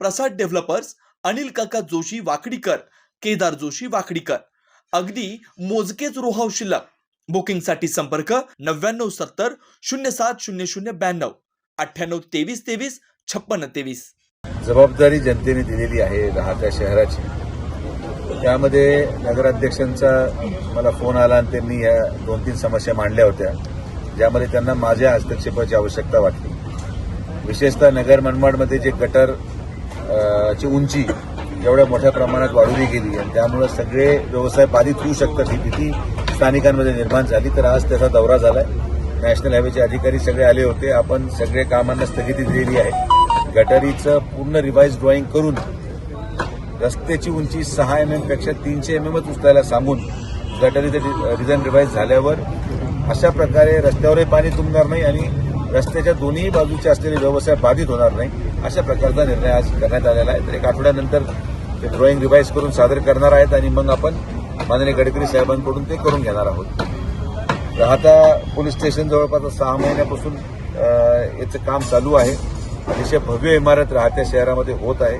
प्रसाद developers Anil काका जोशी वाकडीकर केदार जोशी वाकडीकर. अगदी मोजकेच रोहाव शिल्लक. बुकिंगसाठी संपर्क नव्याण्णव सत्तर शून्य सात शून्य शून्य ब्याण्णव. अठ्ठ्याण्णव तेवीस तेवीस छप्पन्न तेवीस. जबाबदारी जनतेने दिलेली आहे राहत्या शहराची. त्यामध्ये नगराध्यक्षांचा मला फोन आला आणि त्यांनी या दोन तीन समस्या मांडल्या होत्या ज्यामध्ये त्यांना माझ्या हस्तक्षेपाची आवश्यकता वाटली. विशेषतः नगर मनमाडमध्ये जे गटर ची उंची एवढ्या मोठ्या प्रमाणात वाढवली गेली आणि त्यामुळे सगळे व्यवसाय बाधित होऊ शकतात ही भीती स्थानिकांमध्ये निर्माण झाली. तर आज त्याचा दौरा झाला आहे नॅशनल हायवेचे अधिकारी सगळे आले होते. आपण सगळे कामांना स्थगिती दिलेली आहे. गटारीचं पूर्ण रिवाईज ड्रॉईंग करून रस्त्याची उंची सहा एम एमपेक्षा तीनशे एम एमच उचलायला सांगून गटारीचं डिझाईन रिवाईज झाल्यावर अशा प्रकारे रस्त्यावरही पाणी तुंबणार नाही आणि रस्त्याच्या दोन्ही बाजूचे असलेले व्यवसाय बाधित होणार नाही अशा प्रकारचा निर्णय आज करण्यात आलेला आहे. तर एक आठवड्यानंतर ते ड्रॉइंग रिवाईज करून सादर करणार आहेत आणि मग आपण माननीय गडकरी साहेबांकडून ते करून घेणार आहोत. राहता पोलीस स्टेशन जवळपास सहा महिन्यापासून याचं काम चालू आहे. अतिशय भव्य इमारत राहत्या शहरामध्ये होत आहे.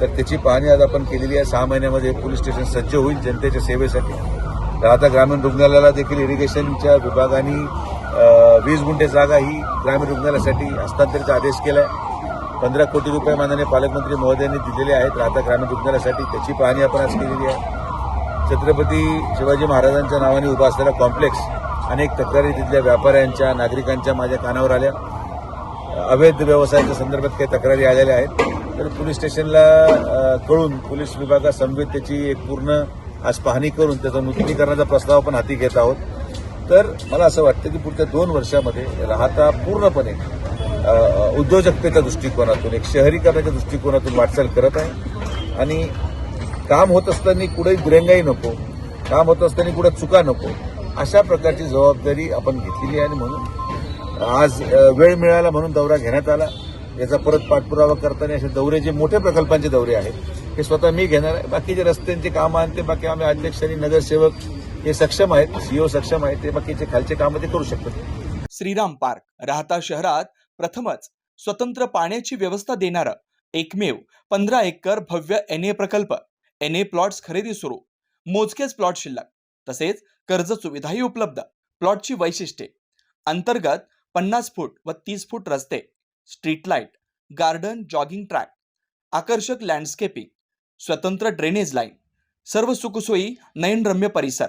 तर त्याची पाहणी आज आपण केलेली आहे. सहा महिन्यामध्ये पोलीस स्टेशन सज्ज होईल जनतेच्या सेवेसाठी. राहता ग्रामीण रुग्णालयाला देखील इरिगेशनच्या विभागाने वीस गुंठे जागा ही ग्रामीण रुग्णालयासाठी हस्तांतरित आदेश केला आहे पंधरा कोटी रुपये माननीय पालकमंत्री महोदयांनी दिलेले आहेत. राहता ग्रामीण रुग्णालयासाठी त्याची पाहणी आपण आज केलेली आहे. छत्रपती शिवाजी महाराजांच्या नावाने उभा असलेला कॉम्प्लेक्स अनेक तक्रारी तिथल्या व्यापाऱ्यांच्या नागरिकांच्या माझ्या कानावर आल्या. अवैध व्यवसायाच्या संदर्भात काही तक्रारी आलेल्या आहेत. तर पोलीस स्टेशनला कळून पोलीस विभागासमवेत त्याची एक पूर्ण आज पाहणी करून त्याचा नूतनीकरणाचा प्रस्ताव आपण हाती घेत आहोत. तर मला असं वाटतं की पुढच्या दोन वर्षामध्ये राहता पूर्णपणे उद्योजकतेच्या दृष्टिकोनातून एक शहरीकरणाच्या दृष्टिकोनातून वाटचाल करत आहे. आणि काम होत असताना कुठेही दुरंगाई नको काम होत असताना कुठं चुका नको अशा प्रकारची जबाबदारी आपण घेतलेली आहे. आणि म्हणून आज वेळ मिळाला म्हणून दौरा घेण्यात आला. याचा परत पाठपुरावा करताना असे दौरे जे मोठे प्रकल्पांचे दौरे आहेत हे स्वतः मी घेणार आहे. बाकीचे रस्त्यांचे कामं आणि ते बाकी आम्ही अध्यक्षांनी नगरसेवक हे सक्षम आहेत सीओ सक्षम आहेत ते बाकीचे खालचे कामं ते करू शकतात. श्रीराम पार्क राहता शहरात प्रथमच स्वतंत्र पाण्याची व्यवस्था देणारा एकमेव पंधरा एकर भव्य एन ए प्रकल्प एन ए प्लॉट्स खरेदी सुरू मोजकेच प्लॉट शिल्लक तसेच कर्ज सुविधाही उपलब्ध. प्लॉटची वैशिष्ट्ये अंतर्गत पन्नास फूट व तीस फूट रस्ते street light garden jogging track आकर्षक लँडस्केपिंग स्वतंत्र ड्रेनेज लाईन सर्व सुखसोयी नयनरम्य परिसर.